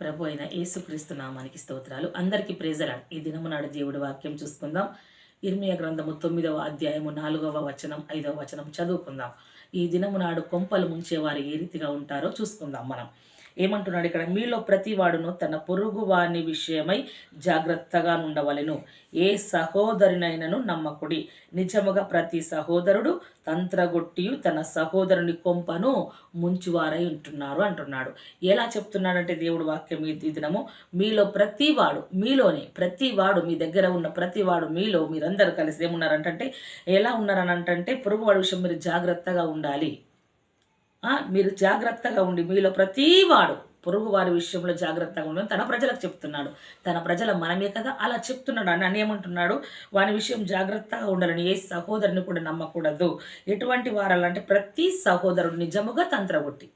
ప్రభు అయిన యేసుక్రీస్తు నామానికి స్తోత్రాలు. అందరికీ ప్రేజలాడ్ ఈ దినము నాడు దేవుడి వాక్యం చూసుకుందాం. ఇర్మియా గ్రంథము తొమ్మిదవ అధ్యాయము నాలుగవ వచనం ఐదవ వచనం చదువుకుందాం. ఈ దినము నాడు కొంపలు ముంచేవారు ఏ రీతిగా ఉంటారో చూసుకుందాం మనం. ఏమంటున్నాడు ఇక్కడ? మీలో ప్రతి వాడును తన పొరుగు వాని విషయమై జాగ్రత్తగా ఉండవలెను ఏ సహోదరునైనను నమ్మకుడి? నిజముగా ప్రతి సహోదరుడు తంత్రగొట్టియు తన సహోదరుని కొంపను ముంచువారై ఉంటున్నారు అంటున్నాడు. ఎలా చెప్తున్నాడంటే దేవుడు వాక్యం ఈ దినము? మీలో ప్రతి వాడు మీలోనే ప్రతి వాడు మీ దగ్గర ఉన్న ప్రతి వాడు మీలో మీరందరూ కలిసి ఏమున్నారంటే ఎలా ఉన్నారని అంటే పొరుగువాడు విషయం మీరు జాగ్రత్తగా ఉండాలి. మీరు జాగ్రత్తగా ఉండి మీలో ప్రతివాడు పొరుగు వారి విషయంలో జాగ్రత్తగా ఉండి తన ప్రజలకు చెప్తున్నాడు. తన ప్రజల మనమే కదా అలా చెప్తున్నాడు. అని అని ఏమంటున్నాడు? వాని విషయం జాగ్రత్తగా ఉండాలని ఏ సహోదరుని కూడా నమ్మకూడదు. ఎటువంటి వారాలంటే ప్రతి సహోదరుడు నిజముగా తంత్రగొట్టి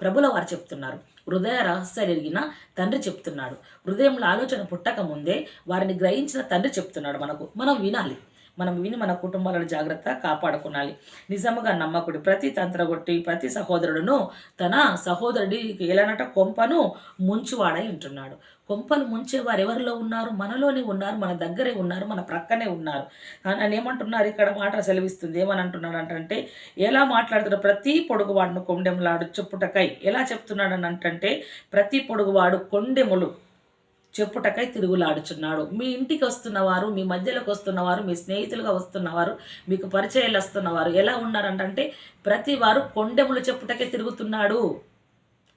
ప్రభుల వారు చెప్తున్నారు. హృదయ రహస్యాలు ఎరిగిన తండ్రి చెప్తున్నాడు. హృదయంలో ఆలోచన పుట్టక ముందే వారిని గ్రహించిన తండ్రి చెప్తున్నాడు మనకు. మనం వినాలి. మనం విని మన కుటుంబాలను జాగ్రత్త కాపాడుకోవాలి నిజముగా నమ్మకుడు ప్రతి తంత్రగొట్టి ప్రతి సహోదరుడును తన సహోదరుడి ఎలానట కొంపను ముంచువాడై ఉంటున్నాడు. కొంపలు ముంచేవారు ఎవరిలో ఉన్నారు? మనలోనే ఉన్నారు మన దగ్గరే ఉన్నారు మన ప్రక్కనే ఉన్నారు. అని ఏమంటున్నారు? ఇక్కడ మాట సెలవిస్తుంది. ఏమని అంటున్నాడు అంటే ఎలా మాట్లాడుతున్న ప్రతి పొడుగువాడును కొండెములాడు చెప్పుటకై ఎలా చెప్తున్నాడు అని అంటే ప్రతి పొడుగువాడు కొండెములు చెప్పుటకై తిరుగులాడుచున్నాడు. మీ ఇంటికి వస్తున్నవారు మీ మధ్యలోకి వస్తున్నవారు మీ స్నేహితులుగా వస్తున్నవారు మీకు పరిచయాలు వస్తున్నవారు ఎలా ఉన్నారంటే ప్రతి వారు కొండెములు చెప్పుటకే తిరుగుతున్నాడు.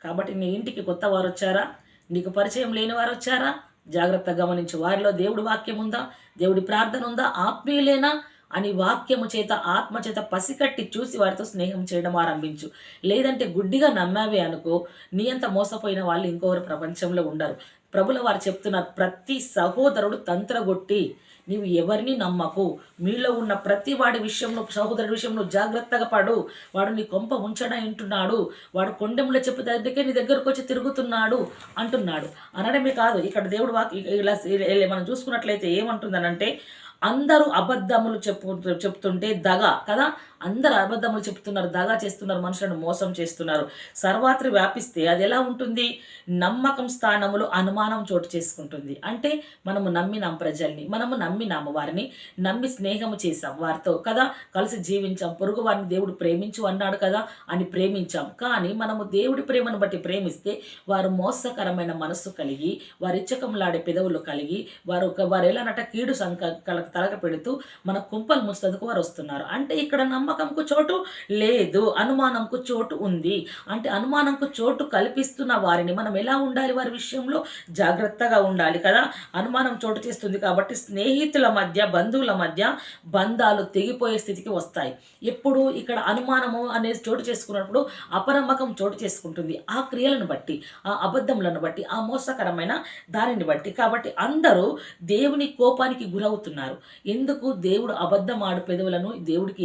కాబట్టి నీ ఇంటికి కొత్త వారు వచ్చారా నీకు పరిచయం లేని వారు వచ్చారా జాగ్రత్త గమనించు. వారిలో దేవుడి వాక్యం ఉందా దేవుడి ప్రార్థన ఉందా ఆత్మీయులేనా? అని వాక్యము చేత ఆత్మ చేత పసికట్టి చూసి వారితో స్నేహం చేయడం ఆరంభించు. లేదంటే గుడ్డిగా నమ్మావే అనుకో. నీ అంత మోసపోయిన వాళ్ళు ఇంకొకరు ప్రపంచంలో ఉండరు. ప్రభుల వారు చెప్తున్నారు ప్రతి సహోదరుడు తంత్రగొట్టి నీవు ఎవరిని నమ్మకు? మీలో ఉన్న ప్రతి వాడి విషయంలో సహోదరుడి విషయంలో జాగ్రత్తగా పడు. వాడు నీ కొంప ఉంచడం వింటున్నాడు వాడు కొండెంలో చెప్పు దగ్గరికే నీ దగ్గరకు వచ్చి తిరుగుతున్నాడు అంటున్నాడు. అనడమే కాదు ఇక్కడ దేవుడు వాక్ ఇలా ఇలా మనం చూసుకున్నట్లయితే ఏమంటుందనంటే అందరూ అబద్ధములు చెప్పు చెప్తుంటే దగ కదా? అందరు అబద్ధములు చెప్తున్నారు దగా చేస్తున్నారు మనుషులను మోసం చేస్తున్నారు. సర్వాత్రి వ్యాపిస్తే అది ఎలా ఉంటుంది? నమ్మకం స్థానములో అనుమానం చోటు చేసుకుంటుంది. అంటే మనము నమ్మినాం ప్రజల్ని మనము నమ్మినాము వారిని నమ్మి స్నేహము చేశాం వారితో కదా? కలిసి జీవించాం పొరుగు వారిని దేవుడు ప్రేమించు అన్నాడు కదా? అని ప్రేమించాం. కానీ మనము దేవుడి ప్రేమను బట్టి ప్రేమిస్తే వారు మోసకరమైన మనస్సు కలిగి వారి ఇచ్చకంలాడే పెదవులు కలిగి వారు వారు ఎలా నట కీడు సంక తలక పెడుతూ మన కుంపలు ముస్తదుకు వారు వస్తున్నారు. అంటే ఇక్కడ నమ్మకంకు చోటు లేదు అనుమానంకు చోటు ఉంది. అంటే అనుమానంకు చోటు కల్పిస్తున్న వారిని మనం ఎలా ఉండాలి? వారి విషయంలో జాగ్రత్తగా ఉండాలి కదా. అనుమానం చోటు చేస్తుంది కాబట్టి స్నేహితుల మధ్య బంధువుల మధ్య బంధాలు తెగిపోయే స్థితికి వస్తాయి. ఎప్పుడు ఇక్కడ అనుమానము అనేది చోటు చేసుకున్నప్పుడు అపనమ్మకం చోటు చేసుకుంటుంది. ఆ క్రియలను బట్టి ఆ అబద్ధములను బట్టి ఆ మోసకరమైన దానిని బట్టి కాబట్టి అందరూ దేవుని కోపానికి గురవుతున్నారు. ఎందుకు? దేవుడు అబద్ధం ఆడు పెదవులను దేవుడికి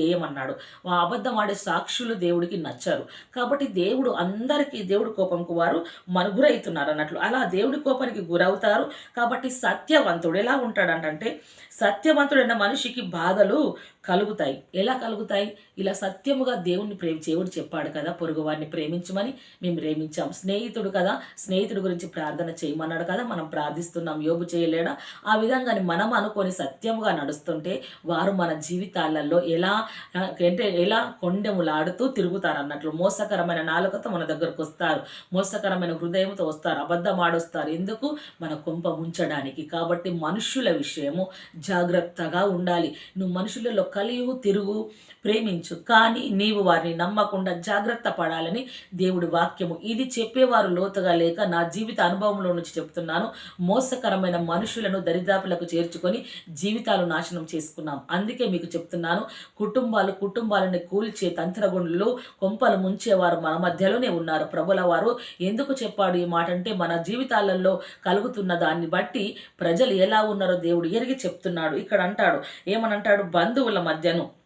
వేయమన్నాడు ఆ అబద్ధం ఆడే సాక్షులు దేవుడికి నచ్చారు. కాబట్టి దేవుడు అందరికీ దేవుడి కోపంకు వారు మనుగురవుతున్నారు అన్నట్లు అలా దేవుడి కోపానికి గురవుతారు. కాబట్టి సత్యవంతుడు ఎలా ఉంటాడంటే సత్యవంతుడైన మనిషికి బాధలు కలుగుతాయి. ఎలా కలుగుతాయి? ఇలా సత్యముగా దేవుణ్ణి ప్రేమ దేవుడు చెప్పాడు కదా పొరుగువారిని ప్రేమించమని మేము ప్రేమించాం. స్నేహితుడు కదా స్నేహితుడి గురించి ప్రార్థన చేయమన్నాడు కదా మనం ప్రార్థిస్తున్నాం. యోగు చేయలేడా? ఆ విధంగా మనం అనుకొని సత్యముగా నడుస్తుంటే వారు మన జీవితాలలో ఎలా అంటే ఎలా కొండెములాడుతూ తిరుగుతారు అన్నట్లు మోసకరమైన నాలుకతో మన దగ్గరకు వస్తారు. మోసకరమైన హృదయంతో వస్తారు. అబద్ధం ఆడొస్తారు ఎందుకు? మన కొంప ఉంచడానికి కాబట్టి మనుషుల విషయము జాగ్రత్తగా ఉండాలి. నువ్వు మనుషులలో కలియు తిరుగు ప్రేమించు. కానీ నీవు వారిని నమ్మకుండా జాగ్రత్త పడాలని దేవుడి వాక్యము. ఇది చెప్పేవారు లోతుగా లేక నా జీవిత అనుభవంలో నుంచి చెప్తున్నాను. మోసకరమైన మనుషులను దరిదాపులకు చేర్చుకొని జీవితాలు నాశనం చేసుకున్నాం. అందుకే మీకు చెప్తున్నాను కుటుంబాలు కుటుంబాలని కూల్చే తంత్రగుండ్లు కొంపలు ముంచేవారు మన మధ్యలోనే ఉన్నారు. ప్రభుల వారు ఎందుకు చెప్పాడు ఈ మాట అంటే మన జీవితాలలో కలుగుతున్న దాన్ని బట్టి ప్రజలు ఎలా ఉన్నారో దేవుడు ఎరిగి చెప్తున్నాడు. ఇక్కడ అంటాడు ఏమనంటాడు? బంధువుల మధ్యను.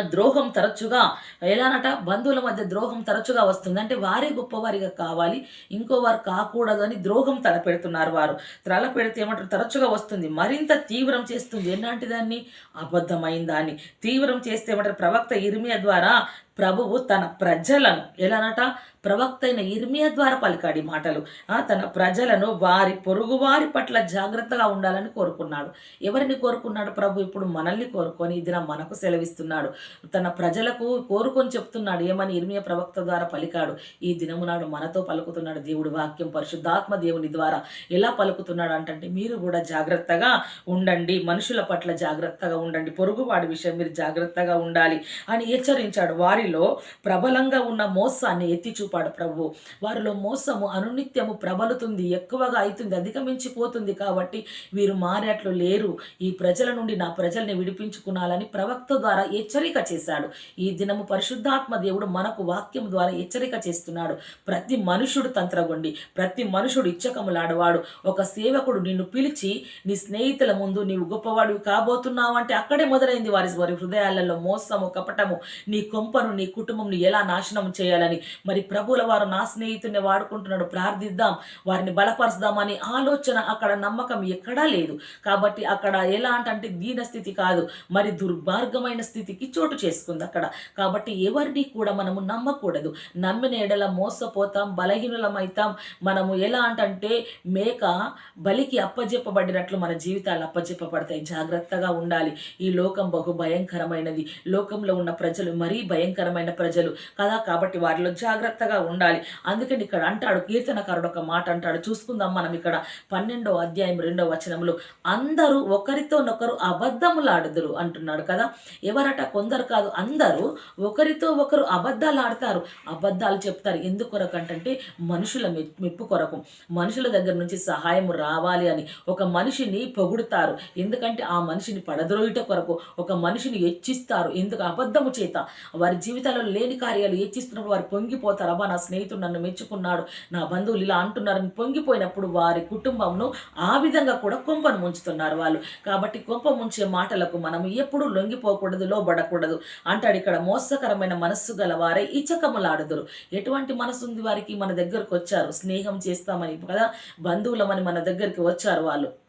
ద్రోహం తరచుగా ఎలానట? బంధువుల మధ్య ద్రోహం తరచుగా వస్తుంది. అంటే వారే గొప్పవారిగా కావాలి ఇంకో వారు కాకూడదు అని ద్రోహం తలపెడుతున్నారు వారు. తలపెడితే ఏమంటారు? తరచుగా వస్తుంది. మరింత తీవ్రం చేస్తుంది. ఎలాంటి దాన్ని? అబద్ధమైన దాన్ని. తీవ్రం చేస్తే ఏమంటారు? ప్రవక్త ఇర్మియా ద్వారా ప్రభువు తన ప్రజలను ఎలానట? ప్రవక్త అయిన ఇర్మియా ద్వారా పలికాడు ఈ మాటలు. తన ప్రజలను వారి పొరుగువారి పట్ల జాగ్రత్తగా ఉండాలని కోరుకున్నాడు. ఎవరిని కోరుకున్నాడు ప్రభు? ఇప్పుడు మనల్ని కోరుకొని ఇది మనకు సెలవిస్తున్నాడు. తన ప్రజలకు కోరుకొని చెప్తున్నాడు. ఏమని ఇర్మియా ప్రవక్త ద్వారా పలికాడు? ఈ దినము నాడు మనతో పలుకుతున్నాడు దేవుడి వాక్యం పరిశుద్ధాత్మ దేవుని ద్వారా. ఎలా పలుకుతున్నాడు అంటే మీరు కూడా జాగ్రత్తగా ఉండండి. మనుషుల పట్ల జాగ్రత్తగా ఉండండి. పొరుగువాడి విషయం మీరు జాగ్రత్తగా ఉండాలి అని హెచ్చరించాడు. వారిలో ప్రబలంగా ఉన్న మోసాన్ని ఎత్తి చూపాడు ప్రభు. వారిలో మోసము అనునిత్యము ప్రబలుతుంది ఎక్కువగా అవుతుంది అధిగమించిపోతుంది కాబట్టి వీరు మారేట్లు లేరు. ఈ ప్రజల నుండి నా ప్రజల్ని విడిపించుకునాలని ప్రవక్త ద్వారా హెచ్చరిక చేశాడు. ఈ దినము పరిశుద్ధాత్మ దేవుడు మనకు వాక్యం ద్వారా హెచ్చరిక చేస్తున్నాడు. ప్రతి మనుషుడు తంత్రగొండి ప్రతి మనుషుడు ఇచ్చకములాడవాడు. ఒక సేవకుడు నిన్ను పిలిచి నీ స్నేహితుల ముందు నీవు గొప్పవాడివి కాబోతున్నావు అంటే అక్కడే మొదలైంది వారి వారి హృదయాలలో మోసము కపటము. నీ కొంపను నీ కుటుంబం ఎలా నాశనం చేయాలని. మరి ప్రభువుల వారు నా స్నేహితుడిని వాడుకుంటున్నాడు ప్రార్థిద్దాం వారిని బలపరుచుదామని ఆలోచన అక్కడ నమ్మకం ఎక్కడా లేదు. కాబట్టి అక్కడ ఎలా అంటే దీన స్థితి కాదు మరి దుర్మార్గమైన స్థితికి చోటు చేసుకుంది అక్కడ. కాబట్టి ఎవరిని కూడా మనము నమ్మకూడదు. నమ్మిన ఎడల మోసపోతాం బలహీనులమైతాం. మనము ఎలా అంటే మేక బలికి అప్పజెప్పబడినట్లు మన జీవితాలు అప్పజెప్పబడతాయి. జాగ్రత్తగా ఉండాలి. ఈ లోకం బహు భయంకరమైనది. లోకంలో ఉన్న ప్రజలు మరీ భయంకరమైన ప్రజలు కదా. కాబట్టి వారిలో జాగ్రత్తగా ఉండాలి. అందుకని ఇక్కడ అంటాడు కీర్తనకారుడు ఒక మాట అంటాడు. చూసుకుందాం మనం ఇక్కడ పన్నెండో అధ్యాయం రెండో వచనములు. అందరూ ఒకరితోనొకరు అబద్ధములాడుదురు అంటున్నాడు కదా. ఎవరట? కొందరు కాదు. అందరూ ఒకరితో ఒకరు అబద్ధాలు ఆడతారు అబద్ధాలు చెప్తారు. ఎందు కొరకు అంటే మనుషుల మెప్పు కొరకు. మనుషుల దగ్గర నుంచి సహాయం రావాలి అని ఒక మనిషిని పొగుడుతారు. ఎందుకంటే ఆ మనిషిని పడద్రోయుట కొరకు ఒక మనిషిని హెచ్చిస్తారు. ఎందుకు? అబద్ధము చేత. వారి జీవితాలలో లేని కార్యాలు హెచ్చిస్తున్నప్పుడు వారు పొంగిపోతారు. ప్రభా నా స్నేహితుడు నన్ను మెచ్చుకున్నాడు. నా బంధువులు ఇలా అంటున్నారని పొంగిపోయినప్పుడు వారి కుటుంబంను ఆ విధంగా కూడా కొంపను ముంచుతున్నారు వాళ్ళు. కాబట్టి కొంప ముంచే మాటలకు మనం ఎప్పుడూ లొంగిపోకూడదు లోబడకూడదు. అంటాడు ఇక్కడ మోసకరమైన మనస్సు గల వారే ఇచకములాడుదురు ఎటువంటి మనసు ఉంది వారికి? మన దగ్గరకు వచ్చారు. స్నేహం చేస్తామని కదా బంధువులమని మన దగ్గరికి వచ్చారు వాళ్ళు.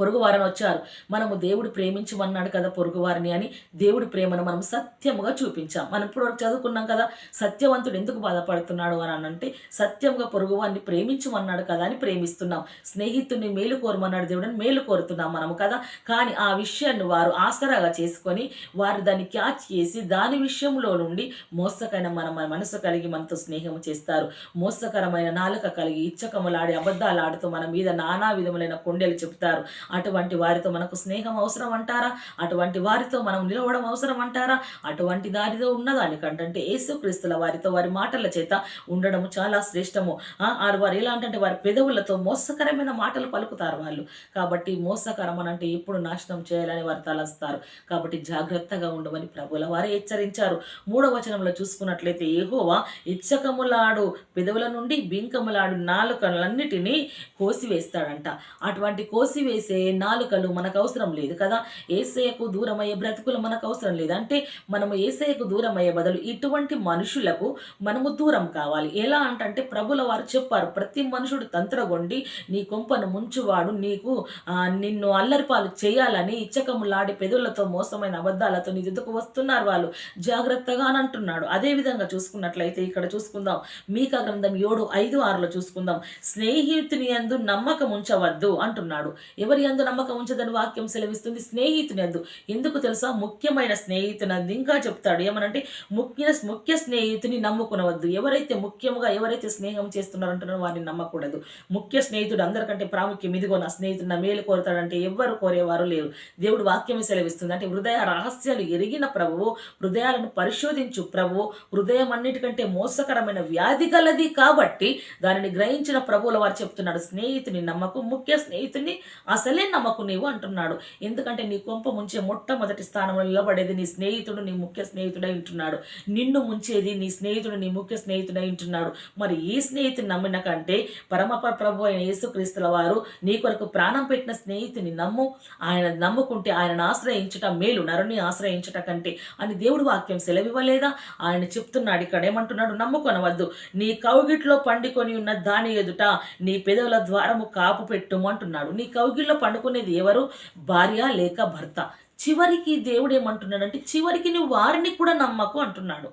పొరుగువారని వచ్చారు. మనము దేవుడు ప్రేమించమన్నాడు కదా పొరుగువారిని అని దేవుడి ప్రేమను మనం సత్యముగా చూపించాం. మనం ఇప్పుడు చదువుకున్నాం కదా సత్యవంతుడు ఎందుకు బాధపడుతున్నాడు అని అంటే సత్యంగా పొరుగువారిని ప్రేమించమన్నాడు కదా అని ప్రేమిస్తున్నాం. స్నేహితుడిని మేలు కోరమన్నాడు దేవుడని మేలు కోరుతున్నాం మనము కదా. కానీ ఆ విషయాన్ని వారు ఆసరాగా చేసుకొని వారు దాన్ని క్యాచ్ చేసి దాని విషయంలో నుండి మోసకైన మన మన మనసు కలిగి మనతో స్నేహం చేస్తారు. మోసకరమైన నాలుక కలిగి ఇచ్చకములాడి అబద్ధాలు ఆడుతూ మన మీద నానా విధములైన చెబుతారు. చెప్తారు అటువంటి వారితో మనకు స్నేహం అవసరం అంటారా? అటువంటి వారితో మనం నిలవడం అవసరం అంటారా? అటువంటి దారితో ఉన్నదానికంటే యేసుక్రీస్తుల వారితో వారి మాటల చేత ఉండడం చాలా శ్రేష్టము. ఆ, వారు ఎలా అంటే వారి పెదవులతో మోసకరమైన మాటలు పలుకుతారు వాళ్ళు. కాబట్టి మోసకరం అని అంటే ఎప్పుడు నాశనం చేయాలని వారు తలస్తారు కాబట్టి జాగ్రత్తగా ఉండమని ప్రభుల వారే హెచ్చరించారు. మూడవ వచనంలో చూసుకున్నట్లయితే ఏహోవా ఇచ్చకములాడు పెదవుల నుండి బింకములాడు నాలుకలన్నిటినీ కోసివేస్తాడంట. అటువంటి కోసివేసే నాలుకలు మనకు అవసరం లేదు కదా? ఏసయ్యకు దూరమయ్యే బ్రతుకులు మనకు అవసరం లేదు. అంటే మనము ఏసయ్యకు దూరమయ్యే బదులు ఇటువంటి మనుషులకు మనము దూరం కావాలి. ఎలా అంటే ప్రభుల వారు చెప్పారు ప్రతి మనుషుడు తంత్రగొండి నీ కొంపను ముంచువాడు నీకు నిన్ను అల్లరిపాలు చేయాలని ఇచ్చకములాడి పెదవులతో మోసమైన అబద్ధాలతో నీ ఎదుకు వస్తున్నారు వాళ్ళు. జాగ్రత్తగా అని అంటున్నాడు. అదే విధంగా చూసుకున్నట్లయితే ఇక్కడ చూసుకుందాం. మీకా గ్రంథం ఏడు ఐదు ఆరులో చూసుకుందాం. స్నేహితుని యందు నమ్మకం ఉంచవద్దు అంటున్నాడు. ఎవరి యందు నమ్మకం ఉంచదని వాక్యం సెలవిస్తుంది స్నేహితుని అందు ఎందుకు తెలుసా? ముఖ్యమైన స్నేహితుని ఇంకా చెప్తాడు. ఏమనంటే ముఖ్య ముఖ్య స్నేహితుని నమ్ముకునవద్దు. ఎవరైతే ముఖ్యంగా ఎవరైతే స్నేహం చేస్తున్నారంటున్నారో వారిని నమ్మకూడదు. ముఖ్య స్నేహితుడు అందరికంటే ప్రాముఖ్యం. ఇదిగో నా స్నేహితుడు నా మేలు కోరుతాడంటే ఎవ్వరు కోరేవారు లేరు. దేవుడు వాక్యం సెలవిస్తుంది. అంటే హృదయ రహస్యాలు ఎరిగిన ప్రభువు హృదయాలను పరిశోధించు ప్రభువు హృదయం అన్నిటికంటే మోసకరమైన వ్యాధి గలది కాబట్టి దానిని గ్రహించిన ప్రభువుల వారు చెప్తున్నాడు. స్నేహితుని నమ్మకు ముఖ్య స్నేహితుని అసలే నమ్మకు నీవు అంటున్నాడు. ఎందుకంటే నీ కొంప ముంచే మొట్టమొదటి స్థానంలో నిలబడేది నీ స్నేహితుడు నీ ముఖ్య స్నేహితుడై ఉంటున్నాడు. నిన్ను ముంచేది నీ స్నేహితుడు నీ ముఖ్య స్నేహితుడై ఉంటున్నాడు. మరి ఈ స్నేహితుని నమ్మిన కంటే పరమ ప్రభు అయిన యేసుక్రీస్తుల వారు నీ కొరకు ప్రాణం పెట్టిన స్నేహితుని నమ్ము. ఆయన నమ్ముకుంటే ఆయనను ఆశ్రయించుట మేలు నరుని ఆశ్రయించుట కంటే. అని దేవుడు వాక్యం సెలవివ్వలేదా? ఆయన చెప్తున్నాడు ఇక్కడ ఏమంటున్నాడు? నమ్ముకొనవద్దు. నీ కౌగిట్లో పండుకొని ఉన్న దాని ఎదుట నీ పెదవుల ద్వారము కాపు పెట్టుము అంటున్నాడు. నీ కౌగిల్లో పండుకునేది ఎవరు? భార్య లేక భర్త. చివరికి దేవుడు ఏమంటున్నాడంటే చివరికి నువ్వు వారిని కూడా నమ్మకు అంటున్నాడు.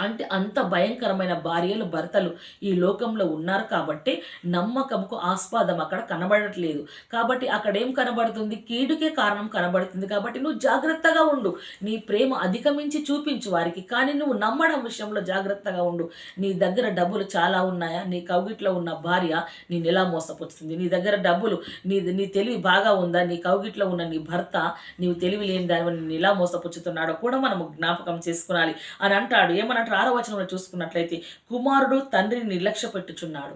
అంటే అంత భయంకరమైన భార్యలు భర్తలు ఈ లోకంలో ఉన్నారు కాబట్టి నమ్మకంకు ఆస్పాదం అక్కడ కనబడట్లేదు. కాబట్టి అక్కడ ఏం కనబడుతుంది? కీడుకే కారణం కనబడుతుంది. కాబట్టి నువ్వు జాగ్రత్తగా ఉండు. నీ ప్రేమ అధిగమించి చూపించు వారికి. కానీ నువ్వు నమ్మడం విషయంలో జాగ్రత్తగా ఉండు. నీ దగ్గర డబ్బులు చాలా ఉన్నాయా? నీ కౌగిట్లో ఉన్న భార్య నేను ఎలా మోసపుచ్చుతుంది నీ దగ్గర డబ్బులు నీ నీ తెలివి బాగా ఉందా? నీ కౌగిట్లో ఉన్న నీ భర్త నీవు తెలివి లేని దాని నేను ఎలా మోసపుచ్చుతున్నాడో కూడా మనము జ్ఞాపకం చేసుకునాలి అని అంటాడు. ఏమన్నా ఏమనంటారు ఆరో వచనంలో చూసుకున్నట్లయితే కుమారుడు తండ్రిని నిర్లక్ష్య పెట్టుచున్నాడు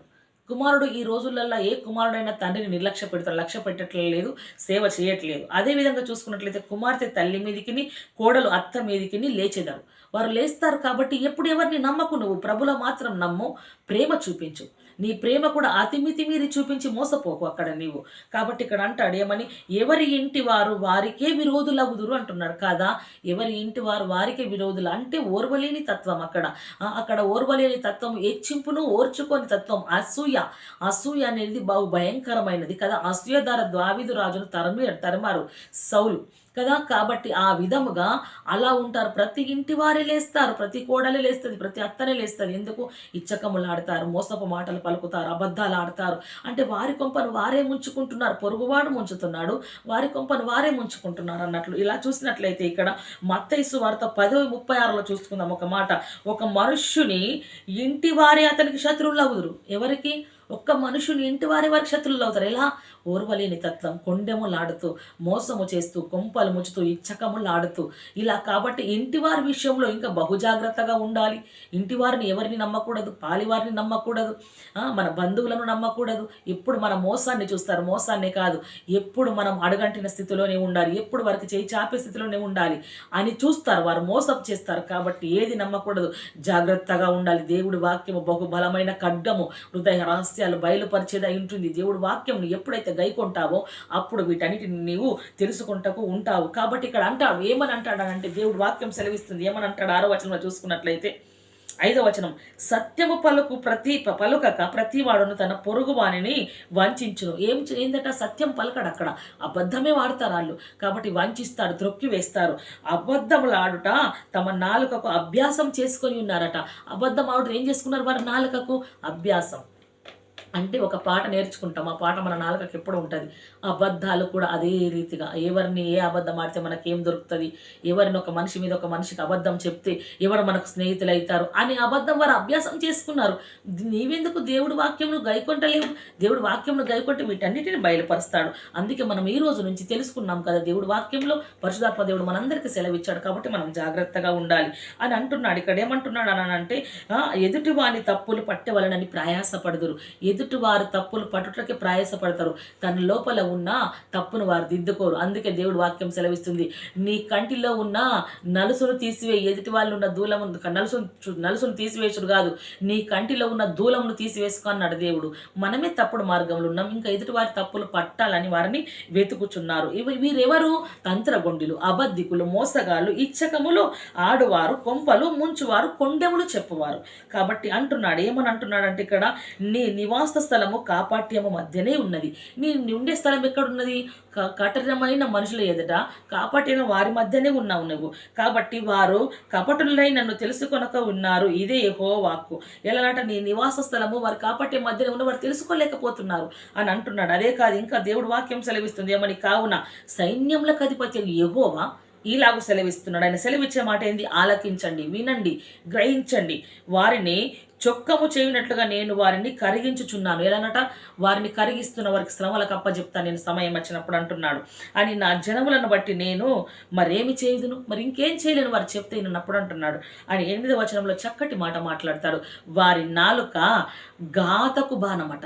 కుమారుడు ఈ రోజులలో ఏ కుమారుడైనా తండ్రిని నిర్లక్ష్య పెడతాడు లక్ష్య పెట్టట్లేదు సేవ చేయట్లేదు. అదే విధంగా చూసుకున్నట్లయితే కుమార్తె తల్లి మీదికిని కోడలు అత్త మీదికిని లేచేదారు. వారు లేస్తారు కాబట్టి ఎప్పుడు ఎవరిని నమ్మకు నువ్వు? ప్రభుల మాత్రం నమ్ము ప్రేమ చూపించు. నీ ప్రేమ కూడా అతిమితి మీరి చూపించి మోసపోకు అక్కడ నీవు. కాబట్టి ఇక్కడ అంటాడు ఏమని? ఎవరి ఇంటి వారు వారికే విరోధులగుదురు అంటున్నాడు కాదా? ఎవరి ఇంటి వారు వారికే విరోధులు అంటే ఓర్వలేని తత్వం అక్కడ. అక్కడ ఓర్వలేని తత్వం హెచ్చింపును ఓర్చుకొని తత్వం అసూయ. అసూయ అనేది బహు భయంకరమైనది కదా. అసూయ ద్వారా ద్వావిదు రాజును తరమి తరిమారు సౌలు. కదా? కాబట్టి ఆ విధముగా అలా ఉంటారు. ప్రతి ఇంటి వారే లేస్తారు. ప్రతి కోడలే లేస్తుంది. ప్రతి అత్తనే లేస్తుంది. ఎందుకు? ఇచ్చకములు ఆడతారు. మోసపు మాటలు పలుకుతారు. అబద్ధాలు ఆడతారు. అంటే వారి కొంపను వారే ముంచుకుంటున్నారు. పొరుగువాడు ముంచుతున్నాడు. వారి కొంపను వారే ముంచుకుంటున్నారు అన్నట్లు. ఇలా చూసినట్లయితే ఇక్కడ మత్తైసు వార్త పదో ముప్పై ఆరులో చూసుకుందాం. ఒక మాట. ఒక మనుష్యుని ఇంటి వారే అతనికి శత్రువులు అవుదురు. ఎవరికి? ఒక్క మనుషుని ఇంటి వారి వారికి శత్రువులు అవుతారు. ఎలా? ఓర్వలేని తత్వం కొండెములాడుతూ మోసము చేస్తూ కొంపలు ముచ్చుతూ ఇచ్చకములాడుతూ. ఇలా కాబట్టి ఇంటి వారి విషయంలో ఇంకా బహుజాగ్రత్తగా ఉండాలి. ఇంటి వారిని ఎవరిని నమ్మకూడదు? పాలివారిని నమ్మకూడదు. మన బంధువులను నమ్మకూడదు. ఎప్పుడు మన మోసాన్ని చూస్తారు? మోసాన్ని కాదు. ఎప్పుడు మనం అడగంటిన స్థితిలోనే ఉండాలి. ఎప్పుడు వారికి చేయి చాపే స్థితిలోనే ఉండాలి. అని చూస్తారు. వారు మోసం చేస్తారు కాబట్టి ఏది నమ్మకూడదు. జాగ్రత్తగా ఉండాలి. దేవుడి వాక్యము బహుబలమైన ఖడ్గము హృదయ రహస్యాలు బయలుపరిచేదా ఉంటుంది. దేవుడు వాక్యం ఎప్పుడైతే గైకొంటావో అప్పుడు వీటన్నిటిని నీవు తెలుసుకుంటకు ఉంటావు. కాబట్టి ఇక్కడ అంటాడు ఏమని అంటాడనంటే దేవుడు వాక్యం సెలవిస్తుంది. ఏమని అంటాడు? ఆరో వచనంలో చూసుకున్నట్లయితే ఐదో వచనం సత్యము పలుకు ప్రతి పలుకక ప్రతివాడును తన పొరుగు వాణిని వంచును. ఏం ఏందట? సత్యం పలకడు అక్కడ. అబద్ధమే వాడతారు వాళ్ళు. కాబట్టి వంచిస్తాడు త్రొక్కి వేస్తారు అబద్ధములు ఆడుట తమ నాలుకకు అభ్యాసం చేసుకొని ఉన్నారట. అబద్ధం ఆడుట ఏం చేసుకున్నారు వారి నాలుకకు? అభ్యాసం. అంటే ఒక పాట నేర్చుకుంటాం. ఆ పాట మన నాలుకకి ఎప్పుడు ఉంటుంది. అబద్ధాలు కూడా అదే రీతిగా. ఎవరిని ఏ అబద్ధం ఆడితే మనకేం దొరుకుతుంది? ఎవరిని ఒక మనిషి మీద ఒక మనిషికి అబద్ధం చెప్తే ఎవరు మనకు స్నేహితులు అవుతారు అని అబద్ధం వారు అభ్యాసం చేసుకున్నారు. నీవెందుకు దేవుడి వాక్యంను గైకొంటలేవు? దేవుడి వాక్యంను గైకొంటే వీటన్నిటిని బయలుపరుస్తాడు. అందుకే మనం ఈ రోజు నుంచి తెలుసుకున్నాం కదా దేవుడి వాక్యంలో పరశుదాత్మ దేవుడు మనందరికీ సెలవిచ్చాడు కాబట్టి మనం జాగ్రత్తగా ఉండాలి. అని అంటున్నాడు. ఇక్కడ ఏమంటున్నాడు అని అంటే ఎదుటివాని ఎదుటి వాని తప్పులు పట్టవలనని ప్రయాసపడదురు. ఎదుటి వారి తప్పులు పట్టుటకి ప్రయాసపడతారు. తన లోపల ఉన్న తప్పును వారు దిద్దుకోరు. అందుకే దేవుడు వాక్యం సెలవిస్తుంది. నీ కంటిలో ఉన్న నలుసును తీసివే ఎదుటి వాళ్ళు ఉన్న దూలము నలుసును నలుసును తీసివేసుడు కాదు. నీ కంటిలో ఉన్న దూలమును తీసివేసుకో అన్నాడు దేవుడు. మనమే తప్పుడు మార్గంలో ఉన్నాం. ఇంకా ఎదుటి వారి తప్పులు పట్టాలని వారిని వెతుకుచున్నారు. వీరెవరు? తంత్రగొండిలు అబద్ధికులు మోసగాళ్ళు ఇచ్చకములు ఆడువారు కొంపలు ముంచువారు కొండెములు చెప్పువారు. కాబట్టి అంటున్నాడు. ఏమని అంటున్నాడంటే ఇక్కడ నీ నివాస స్థలము కాపాట్యము మధ్యనే ఉన్నది. నీ ఉండే స్థలం ఎక్కడున్నది? క- కఠినమైన మనుషుల ఎదుట కాపాట్యము వారి మధ్యనే ఉన్నావు నువ్వు. కాబట్టి వారు కపటులై నన్ను తెలుసుకొనక ఉన్నారు. ఇదే యెహో వాక్కు ఎలాంట నీ నివాస స్థలము వారు కాపాట్యం మధ్యనే ఉన్న వారు తెలుసుకోలేకపోతున్నారు. అని అంటున్నాడు. అదే కాదు ఇంకా దేవుడు వాక్యం సెలవిస్తుంది. ఏమని? కావున సైన్యములకు అధిపతి ఎగోవా ఈలాగు సెలవిస్తున్నాడు. ఆయన సెలవిచ్చే మాట ఏంది? ఆలకించండి వినండి గ్రహించండి. వారిని చొక్కము చేయునట్లుగా నేను వారిని కరిగించుచున్నాను. ఎలానట? వారిని కరిగిస్తున్న వారికి శ్రమలకు అప్పజెప్తాను నేను సమయం వచ్చినప్పుడు అంటున్నాడు. అని నా జనములను బట్టి నేను మరేమి చేయదును? మరి ఇంకేం చేయలేను వారు చెప్తే నన్నప్పుడు అంటున్నాడు. అని ఎనిమిది వచనంలో చక్కటి మాట మాట్లాడతాడు. వారి నాలుక ఘాతకు బాణమట.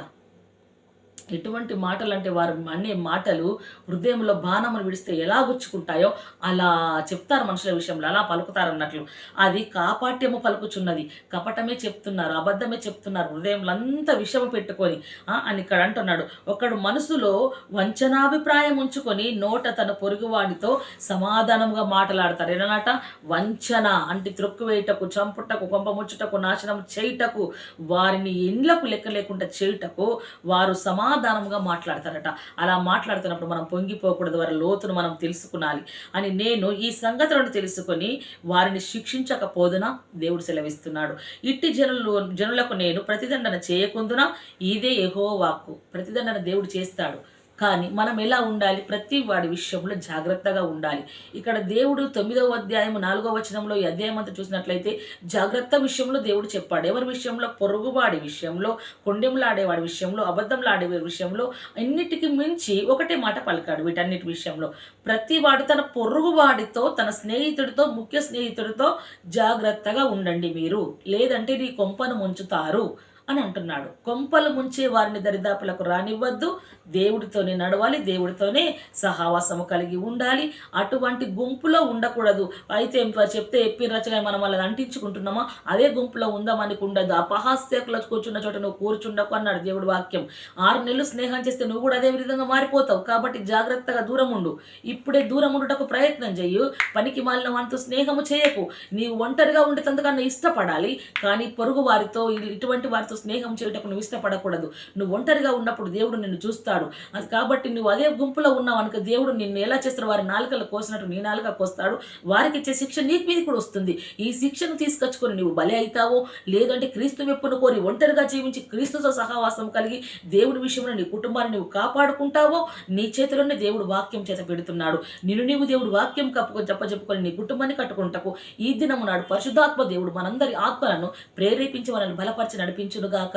ఎటువంటి మాటలు అంటే వారు అనే మాటలు హృదయంలో బాణములు విడిస్తే ఎలా గుచ్చుకుంటాయో అలా చెప్తారు మనుషుల విషయంలో అలా పలుకుతారు అన్నట్లు. అది కాపాట్యము పలుకుచున్నది. కపటమే చెప్తున్నారు అబద్ధమే చెప్తున్నారు హృదయంలో అంతా విషము పెట్టుకొని అని ఇక్కడ అంటున్నాడు. ఒకడు మనసులో వంచనాభిప్రాయం ఉంచుకొని నోట తన పొరుగువాడితో సమాధానంగా మాట్లాడతారు ఏదన్నట వంచన అంటే త్రొక్కు వేయుటకు చంపుటకు కొంపముచ్చుటకు నాశనం చేయుటకు వారిని ఇండ్లకు లెక్క లేకుండా చేయుటకు వారు సమాధానం సమాధానంగా మాట్లాడతారట. అలా మాట్లాడుతున్నప్పుడు మనం పొంగిపోకూడదు వారి లోతును మనం తెలుసుకునాలి అని నేను ఈ సంగతులను తెలుసుకొని వారిని శిక్షించకపోదునా దేవుడు సెలవిస్తున్నాడు. ఇట్టి జనులు జనులకు నేను ప్రతిదండన చేయకుందునా? ఇదే ఎహో వాక్కు ప్రతిదండన దేవుడు చేస్తాడు. కానీ మనం ఎలా ఉండాలి? ప్రతి వాడి విషయంలో జాగ్రత్తగా ఉండాలి. ఇక్కడ దేవుడు తొమ్మిదవ అధ్యాయం నాలుగవ వచనంలో ఈ అధ్యాయం అంతా చూసినట్లయితే జాగ్రత్త విషయంలో దేవుడు చెప్పాడు. ఎవరి విషయంలో? పొరుగువాడి విషయంలో కొండెంలాడేవాడి విషయంలో అబద్ధంలాడే విషయంలో అన్నిటికీ మించి ఒకటే మాట పలికాడు వీటన్నిటి విషయంలో. ప్రతి వాడు తన పొరుగువాడితో తన స్నేహితుడితో ముఖ్య స్నేహితుడితో జాగ్రత్తగా ఉండండి మీరు. లేదంటే నీ కొంపను ముంచుతారు. అని అంటున్నాడు. కొంపలు ముంచే వారిని దరిదాపులకు రానివ్వద్దు. దేవుడితోనే నడవాలి దేవుడితోనే సహవాసము కలిగి ఉండాలి. అటువంటి గుంపులో ఉండకూడదు. అయితే చెప్తే ఎప్పి రచన మనం వాళ్ళని అంటించుకుంటున్నామా? అదే గుంపులో ఉందామనికి ఉండదు అపహాస్యకులు కూర్చున్న చోట నువ్వు కూర్చుండకు అన్నాడు దేవుడు వాక్యం. ఆరు నెలలు స్నేహం చేస్తే నువ్వు కూడా అదే విధంగా మారిపోతావు. కాబట్టి జాగ్రత్తగా దూరం ఉండు. ఇప్పుడే దూరం ఉండుటకు ప్రయత్నం చెయ్యు. పనికి మాలిన వంతు స్నేహము చేయకు. నీవు ఒంటరిగా ఉండేటందుకన్నా ఇష్టపడాలి. కానీ పొరుగు వారితో ఇటువంటి వారితో స్నేహం చేయటకు నువ్వు ఇష్టపడకూడదు. నువ్వు ఒంటరిగా ఉన్నప్పుడు దేవుడు నిన్ను చూస్తాడు. అది కాబట్టి నువ్వు అదే గుంపులో ఉన్నావు అనుక దేవుడు నిన్ను ఎలా చేస్తారు వారి నాలుకలు కోసినట్టు నీ నాలుక కోస్తాడు. వారికి ఇచ్చే శిక్ష నీకు మీద కూడా వస్తుంది. ఈ శిక్షను తీసుకొచ్చుకొని నువ్వు బలి అవుతావో లేదంటే క్రీస్తు వెప్పును కోరి ఒంటరిగా జీవించి క్రీస్తుతో సహవాసం కలిగి దేవుడి విషయంలో నీ కుటుంబాన్ని నువ్వు కాపాడుకుంటావో నీ చేతిలోనే దేవుడు వాక్యం చేత పెడుతున్నాడు. నిన్ను నీవు దేవుడు వాక్యం కప్పుకొని చెప్ప చెప్పుకొని నీ కుటుంబాన్ని కట్టుకుంటకు ఈ దినము నాడు పరిశుద్ధాత్మ దేవుడు మనందరి ఆత్మలను ప్రేరేపించి మనల్ని బలపరిచి గాక.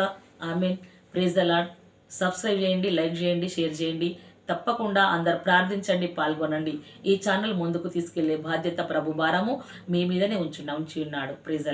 Amen. Praise the lord subscribe చేయండి లైక్ చేయండి షేర్ చేయండి. తప్పకుండా అందరు ప్రార్థించండి పాల్గొనండి. ఈ ఛానల్ ముందుకు తీసుకెళ్ళే బాధ్యత ప్రభు భారము. మీ మీదనే ఉంచున్నా ఉంచి ఉన్నాడు. Praise the